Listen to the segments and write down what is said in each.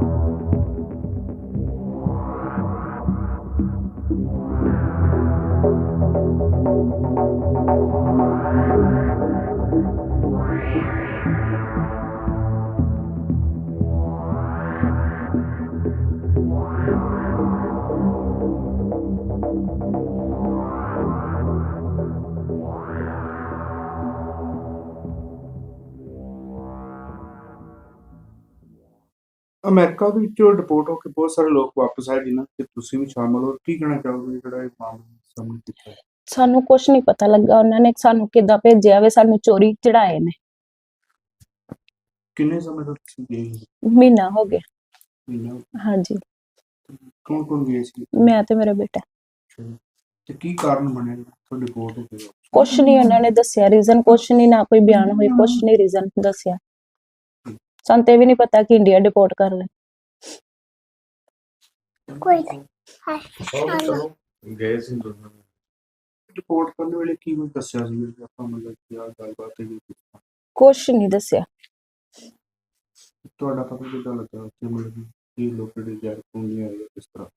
Wow. America ਦੇ ਵਿੱਚੋਂ deport ਹੋ ਕੇ ਬਹੁਤ ਸਾਰੇ ਲੋਕ ਵਾਪਸ ਆਏ ਜਿਨ੍ਹਾਂ 'ਚ ਤੁਸੀਂ ਵੀ ਸ਼ਾਮਲ ਹੋ। ਕੀ ਕਹਿਣਾ ਚਾਹੋਗੇ ਜਿਹੜਾ ਇਹ ਮਾਮਲਾ ਸਾਹਮਣੇ ਕੀਤਾ? ਸਾਨੂੰ ਕੁਝ ਨਹੀਂ ਪਤਾ ਲੱਗਾ। ਉਹਨਾਂ ਨੇ ਸਾਨੂੰ ਕਿੱਦਾਂ ਭੇਜਿਆ ਵੇ? ਸਾਨੂੰ ਚੋਰੀ ਚੜਾਏ ਨੇ। ਕਿੰਨੇ ਸਮੇਂ ਤੋਂ ਤੁਸੀਂ ਗਏ ਹੋ? ਮਹੀਨਾ ਹੋ ਗਿਆ। ਮਹੀਨਾ ਹਾਂਜੀ। ਕੌਣ ਕੌਣ ਗਏ ਸੀ? ਮੈਂ ਤੇ ਮੇਰਾ ਬੇਟਾ। ਤੇ ਕੀ ਕਾਰਨ ਬਣਿਆ ਜਿਹੜਾ ਤੁਹਾਡੇ ਡਿਪੋਰਟ ਹੋ ਕੇ ਵਾਪਸ? ਕੁਝ ਨਹੀਂ ਉਹਨਾਂ ਨੇ ਦੱਸਿਆ। ਰੀਜ਼ਨ ਕੁਝ ਨਹੀਂ ਨਾ ਕੋਈ ਬਿਆਨ ਹੋਈ ਕੁਝ ਨਹੀਂ ਰੀਜ਼ਨ ਦੱਸਿਆ। ਸਾਨੂੰ ਤੇ ਵੀ ਨਹੀਂ ਪਤਾ ਕਿ ਇੰਡੀਆ ਡਿਪੋਰਟ ਕਰ ਲੈ ਕੋਈ ਨਹੀਂ ਚਲੋ ਗਏ ਸੀ ਦੋਨੋਂ ਰਿਪੋਰਟ ਕਰਨ ਵੇਲੇ ਕੀ ਕੁਝ ਦੱਸਿਆ ਸੀ? ਕਿ ਆਪਾਂ ਮਤਲਬ ਕੀ ਆ ਗੱਲਬਾਤ ਹੈ ਕੁਝ ਨਹੀਂ ਦੱਸਿਆ। ਤੁਹਾਡਾ ਪਤਾ ਕਿੱਦਾਂ ਲੱਗਾ ਕਿ ਮਤਲਬ ਕੀ ਲੋਕਾਂ ਦੇ ਜਾਰ ਕੋਣੀਆਂ ਆਇਆ ਕਿਸ ਤਰ੍ਹਾਂ?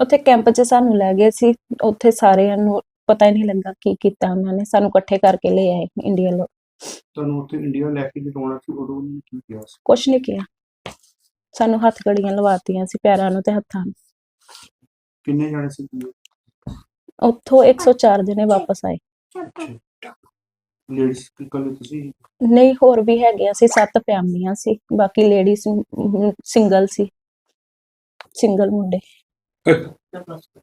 ਉੱਥੇ ਕੈਂਪ 'ਚ ਸਾਨੂੰ ਲੈ ਗਏ ਸੀ। ਉੱਥੇ ਸਾਰਿਆਂ ਨੂੰ ਪਤਾ ਹੀ ਨਹੀਂ ਲੱਗਾ ਕੀ ਕੀਤਾ ਉਹਨਾਂ ਨੇ। ਸਾਨੂੰ ਇਕੱਠੇ ਕਰਕੇ ਲੈ ਆਏ ਇੰਡੀਆ ਲੋਕ ਤੁਹਾਨੂੰ ਉੱਥੇ ਇੰਡੀਆ ਲੈ ਕੇ ਆਉਣਾ ਸੀ ਉਦੋਂ ਉਹਨੇ ਕੀ ਕਿਹਾ ਸੀ? ਕੁਝ ਨਹੀਂ ਕਿਹਾ। ਸਾਨੂੰ ਹੱਥ ਘੜੀਆਂ ਲਵਾਤੀਆਂ ਸੀ ਪੈਰਾਂ ਨੂੰ ਤੇ ਹੱਥਾਂ ਨੂੰ। ਕਿੰਨੇ ਜਾਣੇ ਸੀ ਉੱਥੋਂ 104 ਜਣੇ ਵਾਪਸ ਆਏ। ਲੇਡੀਜ਼ ਕੱਲੇ ਤੁਸੀਂ? ਨਹੀਂ ਹੋਰ ਵੀ ਹੈਗੇ ਅਸੀਂ ਸੱਤ ਫੈਮਲੀਆਂ ਸੀ ਬਾਕੀ ਲੇਡੀਜ਼ ਸਿੰਗਲ ਸੀ। ਸਿੰਗਲ ਮੁੰਡੇ।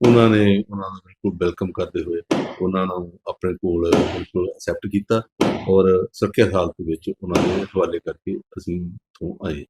ਉਹਨਾਂ ਨੇ, ਉਹਨਾਂ ਨੂੰ ਬਿਲਕੁਲ ਵੈਲਕਮ ਕਰਦੇ ਹੋਏ ਉਹਨਾਂ ਨੂੰ ਆਪਣੇ ਕੋਲ ਬਿਲਕੁਲ ਐਕਸੈਪਟ ਕੀਤਾ ਔਰ ਸੁਰੱਖਿਅਤ ਹਾਲਤ ਵਿੱਚ ਉਹਨਾਂ ਦੇ ਹਵਾਲੇ ਕਰਕੇ ਅਸੀਂ ਤੋਂ ਆਏ।